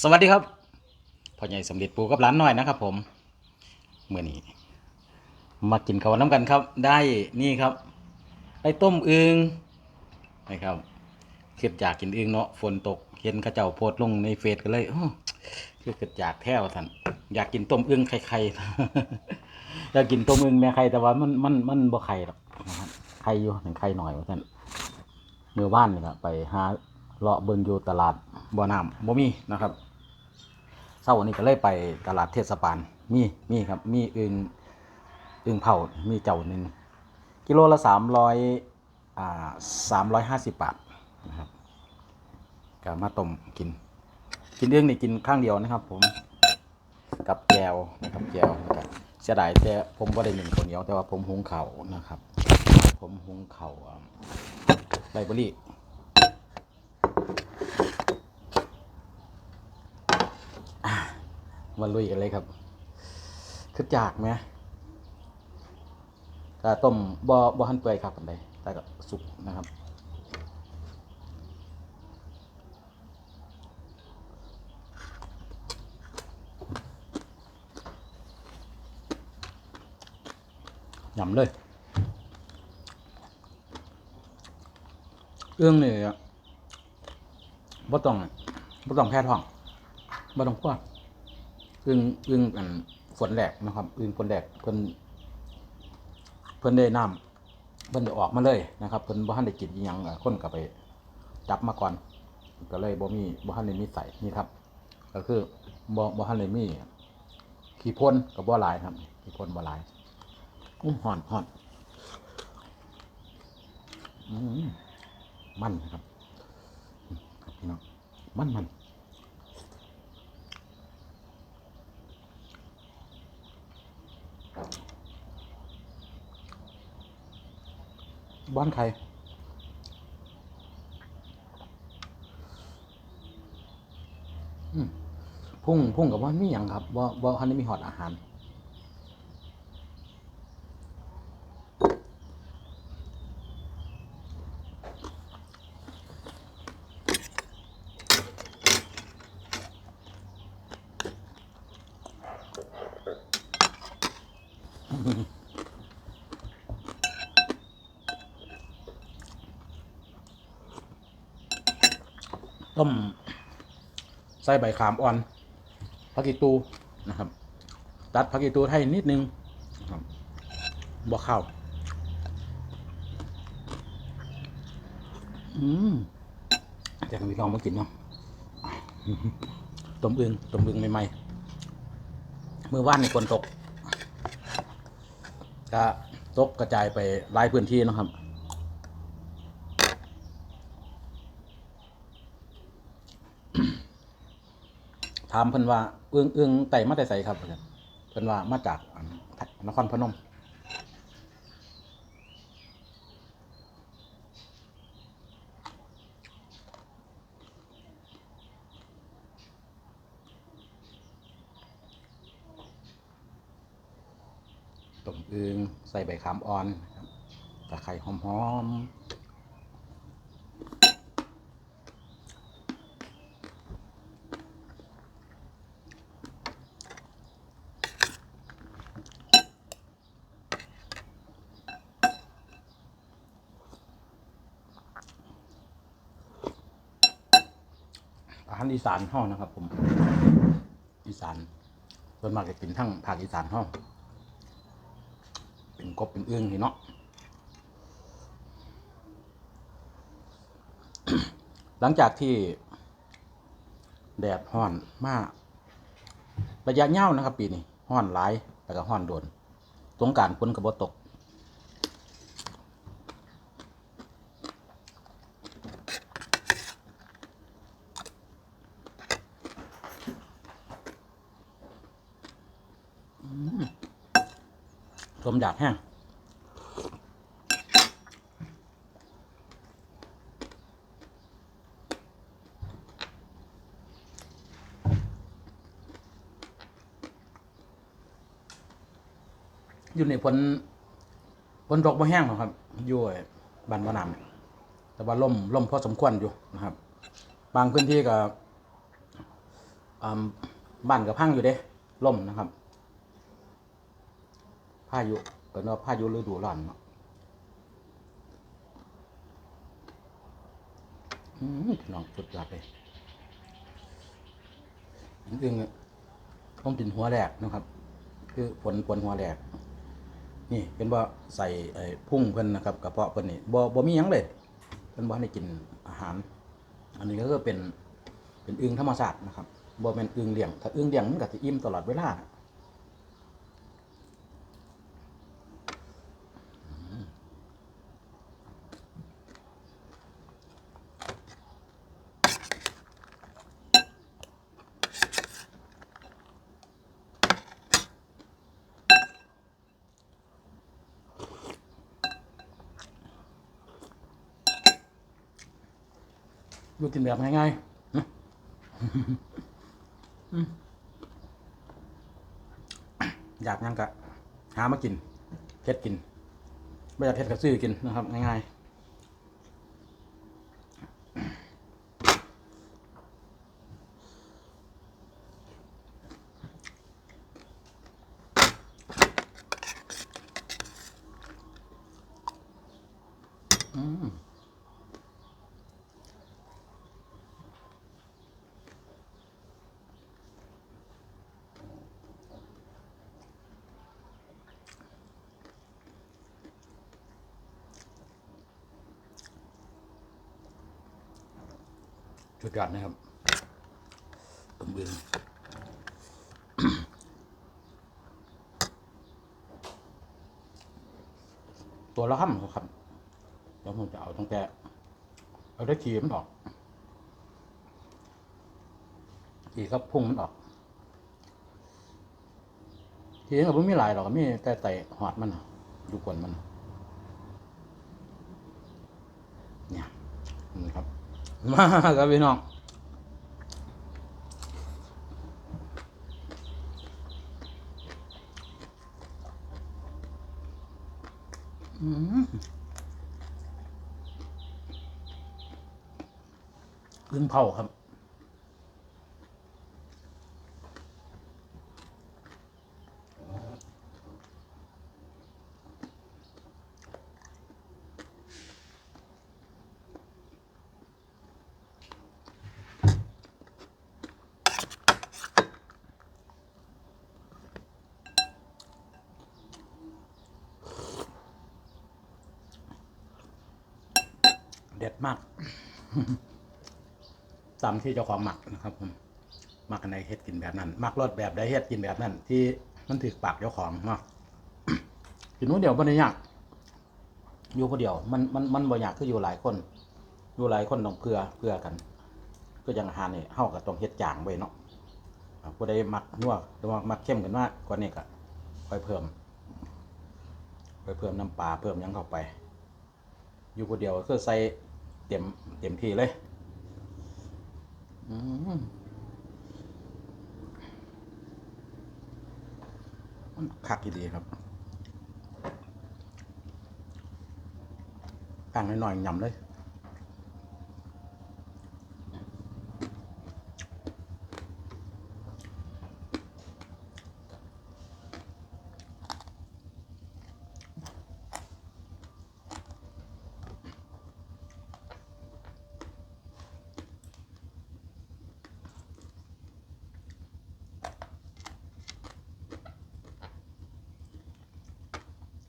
สวัสดีครับพ่อใหญ่สำเร็จปูกับร้านน้อยนะครับ ผมเมื่อนี้ มากินข้าวน้ำกันครับ ได้นี่ครับ ได้ต้มอึงนะครับเกิดอยากกินอึงเนาะฝนตกเห็นเข้าเจ้าโพสต์ลงในเฟซก็เลยคือเกิดอยากแท้วท่านอยากกินต้มอึงไข่ๆอยากกินต้มอึงแม่ไข่แต่ว่ามันมันมันบ่ไข่หรอกไข่อยู่หนึ่งไข่หน่อยว่าท่านเมื่อว่านนี่ละไปหา เลาะเบิ่งอยู่ตลาดบ่อน้ำบ่มีนะครับเช้าวันนี้ก็เลยไปตลาดเทศบาลมีมีครับ มีอึงอึงเผามีเจ้าหนึ่งกิโลละสามร้อยอ่าสามร้อยห้าสิบบาทนะครับก็มาต้มกิน กินอึงนี่กินข้างเดียวนะครับ ผมกับแจวนะครับแจวนะครับเสียดายแต่ผมว่าได้หนึ่งคนเดียวแต่ว่าผมหุงข้านะครับ ผมหุงข้าวอ่าไลบรารีอะ มาลุยกันเลยครับ คือจากไหมก็ต้มบ่บ่หันเปื่อยครับอันใดแต่ก็สุกนะครับยำเลย เอื้องนี่อะ บ่ต้องบ่ต้องแพ้ท้องบ่ต้องกลัวอึงอึงอันฝนแหลกนะครับอึงฝนแหลกเพิ่นเพิ่นได้น้ำเพิ่นได้ออกมาเลยนะครับ เพิ่นบ่ทันได้กินอีหยังคนก็ไปจับมาก่อน ก็เลยบ่มีบ่ทันได้มีใส่นี่ครับ ก็คือบ่บ่ทันได้มีขี้พ่นก็บ่หลายครับขี้พ่นบ่หลายอุ้มห่อนห่อนอืมมันนะครับ พี่น้องมันมันบ้านใครพุ่งพุ่งกับว่ามีอย่างครับว่าว่าคันนี้มีหอดอาหาร ต้มใส่ใบขามอ่อนผักกีตูนะครับ ตัดผักกีตูให้นิดนึงนะครับบ่เข้าวอืมแต่มีลองมากินเนาะต้มอึงต้มอึงใหม่ๆมือว่านในฝนตก ก็ตกกระจายไปหลายพื้นที่นะครับ ถามเพิ่นว่าเอื้องเอื้องไต่มาแต่ใสครับเพิ่นเพิ่นว่ามาจากนครพนม อึงใส่ใบขามอ่อนนะครับตะไคร้หอมๆอาหารอีสานห้องนะครับผม อีสานส่วนมากจะกินทั้งภาคอีสานห้อง กบเป็นเอื้องนี่เนาะหลังจากที่แดดห้อนมากระยะเงานะครับ ปีนี้ห้อนหลายแล้วก็ห้อนโดนสงการฝนกระบตก สมอยากแห้งอยู่ในฝนฝนตกบ่แห้งหรอกครับ อยู่ไอ้บ้านวานามแต่ว่าล่มล่มพอสมควรอยู่นะครับ บางพื้นที่ก็บ้านกับพังอยู่เด้ล่มนะครับายุเป็นว่าพายุฤดูร้อนเนาะอืมพี่น้องสุดยอดเลยอึ้งๆต้องกินหัวแรกนะครับ คือผลผลหัวแรก นี่เป็นว่าใส่ไอ้พุ่งเพิ่นนะครับกระเพาะเพิ่นนี่บ่บ่มีหยังเลยเพิ่นบ่ให้กินอาหาร อันนี้ก็คือเป็นเป็นอึ่งธรรมชาตินะครับบ่แม่นอึ่งเลี้ยงถ้าอึ่งเลี้ยงมันก็สิอิ่มตลอดเวลา อยู่กินแบบง่ายๆนะอืมอยากยังกะหามากินเพ็ดกินไม่อยากเพ็ดก็ซื้อกินนะครับ ง่ายๆอืม ชุดยอดนะครับต้มอึ่งตัวละห้ำครับแล้วผมจะเอาตั้งแต่เอาได้ขีมันออกขีครับพุ่งมันออกขีมันก็ไม่มีหลายหรอกมีแต่ไตหอดมันอยู่กวนมัน เนี่ยนี่ครับ มาครับพี่น้องอืมอึ้งเผาครับ มากตามที่เจ้าของหมักนะครับผมหมักในเฮ็ดกินแบบนั้นหมักรสแบบใดเฮ็ดกินแบบนั้น ที่มันถือปากเจ้าของเนาะกินนู้นเดียวบ่ได้ยากอยู่คนเดียว มันมันมันบ่ยากคืออยู่หลายคน อยู่หลายคนต้องเพื่อเพื่อกันก็ย่างอาหารนี่เฮาก็ต้องเฮ็ดจางไว้เนาะอ่าผู้ใดมักนัวหรือว่ามักเข้มกันมากกว่านี้ก็ค่อยเพิ่มค่อยเพิ่มน้ำปลาเพิ่มยังเข้าไป อยู่คนเดียวก็คือใส่ เต็มเต็มที่เลยอืมมันคักดีครับตั้งน้อยๆยำเลย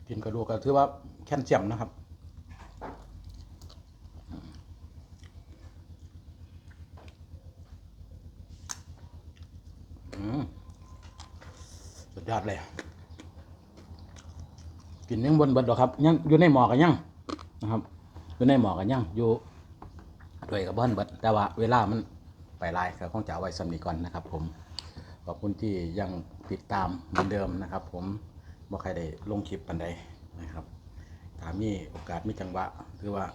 กินกระดูกก็ถือว่าแคลเซียมนะครับอืมสุดยอดเลย กินยังบนบดหรอครับยังอยู่ในหมอกันยังนะครับ อยู่ในหมอกันยังอยู่ด้วยกับเบิ้นเบิดแต่ว่าเวลามันไปไลายก็คงจะเอาไว้สำนีก่อนนะครับ ผมขอบคุณที่ยังติดตามเหมือนเดิมนะครับ ผม บ่ใครได้ลงคลิปปันใดนะครับถ้ามีโอกาสมีจังหวะคือว่า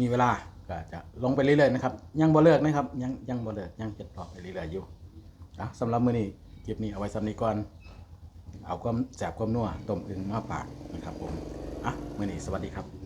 มีเวลาก็จะลงไปเรื่อยๆนะครับยังบ่เลิกนะครับยังยังบ่เลิกยังจะต่อไปเรื่อยๆอยู่นะสำหรับมื้อนี้คลิปนี้เอาไว้สำนี้ก่อนเอาความแสบความนัวต้มอึ่งมาปากนะครับผมอะมื้อนี้สวัสดีครับ